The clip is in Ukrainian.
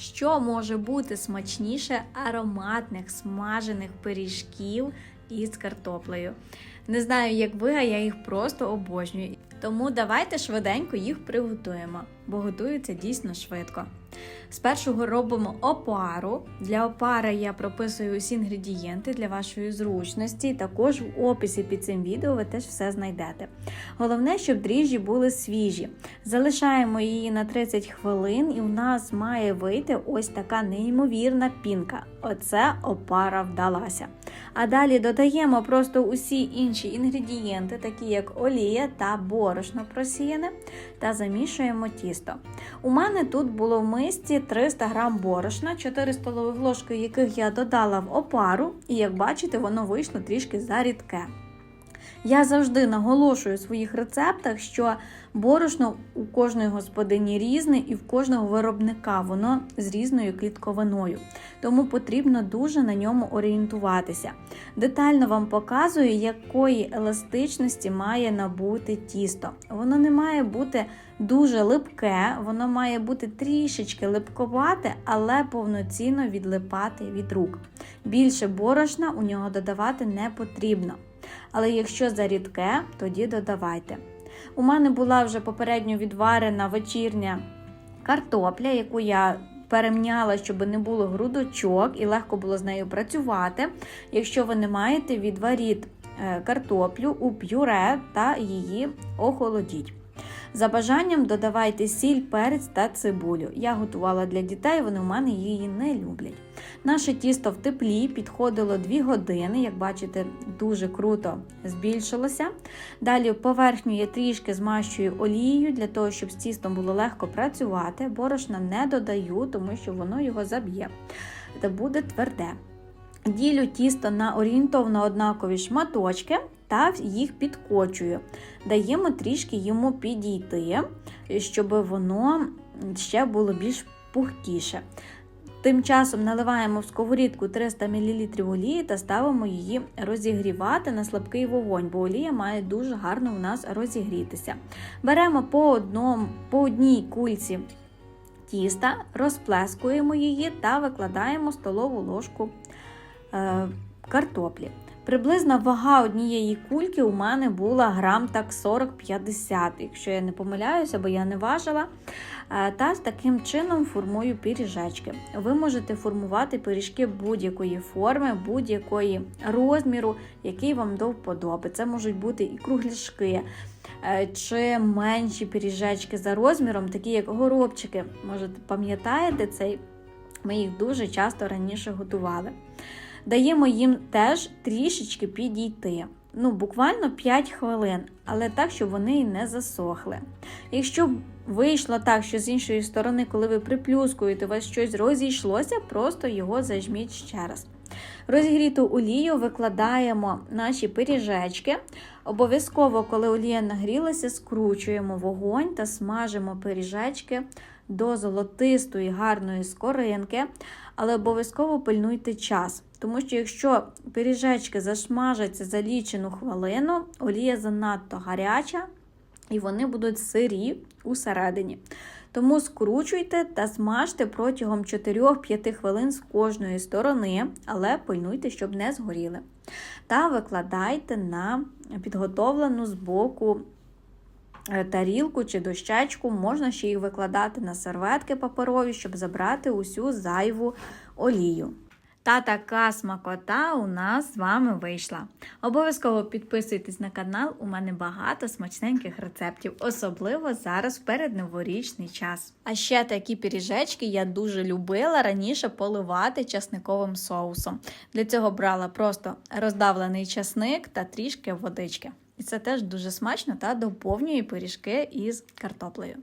Що може бути смачніше ароматних смажених пиріжків із картоплею? Не знаю, як ви, а я їх просто обожнюю. Тому давайте швиденько їх приготуємо, бо готуються дійсно швидко. Спершу робимо опару. Для опари я прописую усі інгредієнти для вашої зручності. Також в описі під цим відео ви теж все знайдете. Головне, щоб дріжджі були свіжі. Залишаємо її на 30 хвилин, і в нас має вийти ось така неймовірна пінка. Оце опара вдалася. А далі додаємо просто усі інші інгредієнти, такі як олія та борошно просіяне, та замішуємо тісто. У мене тут було в мисці 300 г борошна, 4 столові ложки яких я додала в опару, і як бачите, воно вийшло трішки зарідке. Я завжди наголошую у своїх рецептах, що борошно у кожної господині різне і в кожного виробника воно з різною клітковиною, тому потрібно дуже на ньому орієнтуватися. Детально вам показую, якої еластичності має набути тісто. Воно не має бути дуже липке, воно має бути трішечки липковате, але повноцінно відлипати від рук. Більше борошна у нього додавати не потрібно. Але якщо зарідке, тоді додавайте. У мене була вже попередньо відварена вечірня картопля, яку я перемняла, щоб не було грудочок і легко було з нею працювати. Якщо ви не маєте, відваріть е, картоплю у пюре та її охолодіть. За бажанням додавайте сіль, перець та цибулю. Я готувала для дітей, вони в мене її не люблять. Наше тісто в теплі підходило 2 години, як бачите, дуже круто збільшилося. Далі поверхню я трішки змащую олією для того, щоб з тістом було легко працювати. Борошна не додаю, тому що воно його заб'є та буде тверде. Ділю тісто на орієнтовно однакові шматочки та їх підкочую. Даємо трішки йому підійти, щоб воно ще було більш пухкіше. Тим часом наливаємо в сковорідку 300 мл олії та ставимо її розігрівати на слабкий вогонь, бо олія має дуже гарно у нас розігрітися. Беремо по, одному, по одній кульці тіста, розплескуємо її та викладаємо столову ложку картоплі. Приблизна вага однієї кульки у мене була грам так 40-50, якщо я не помиляюся, бо я не важила. Та з таким чином формую пиріжечки. Ви можете формувати пиріжки будь-якої форми, будь-якої розміру, який вам до вподоби. Це можуть бути і кругляшки, е, чи менші пиріжечки за розміром, такі як горобчики. Може, пам'ятаєте цей? Ми їх дуже часто раніше готували. Даємо їм теж трішечки підійти. Ну, буквально 5 хвилин, але так, щоб вони не засохли. Якщо вийшло так, що з іншої сторони, коли ви приплюскуєте, у вас щось розійшлося, просто його зажміть ще раз. Розігріту олію викладаємо наші пиріжечки. Обов'язково, коли олія нагрілася, скручуємо вогонь та смажимо пиріжечки до золотистої, гарної скоринки, але обов'язково пильнуйте час. Тому що якщо пиріжечки зашмажаться за лічену хвилину, олія занадто гаряча і вони будуть сирі усередині. Тому скручуйте та смажте протягом 4-5 хвилин з кожної сторони, але пильнуйте, щоб не згоріли. Та викладайте на підготовлену з боку е, тарілку чи дощечку, можна ще їх викладати на серветки паперові, щоб забрати усю зайву олію. Та така смакота у нас з вами вийшла. Обов'язково підписуйтесь на канал, у мене багато смачненьких рецептів, особливо зараз в передноворічний час. А ще такі пиріжечки я дуже любила раніше поливати часниковим соусом. Для цього брала просто роздавлений часник та трішки водички. Це теж дуже смачно та доповнює пиріжки із картоплею.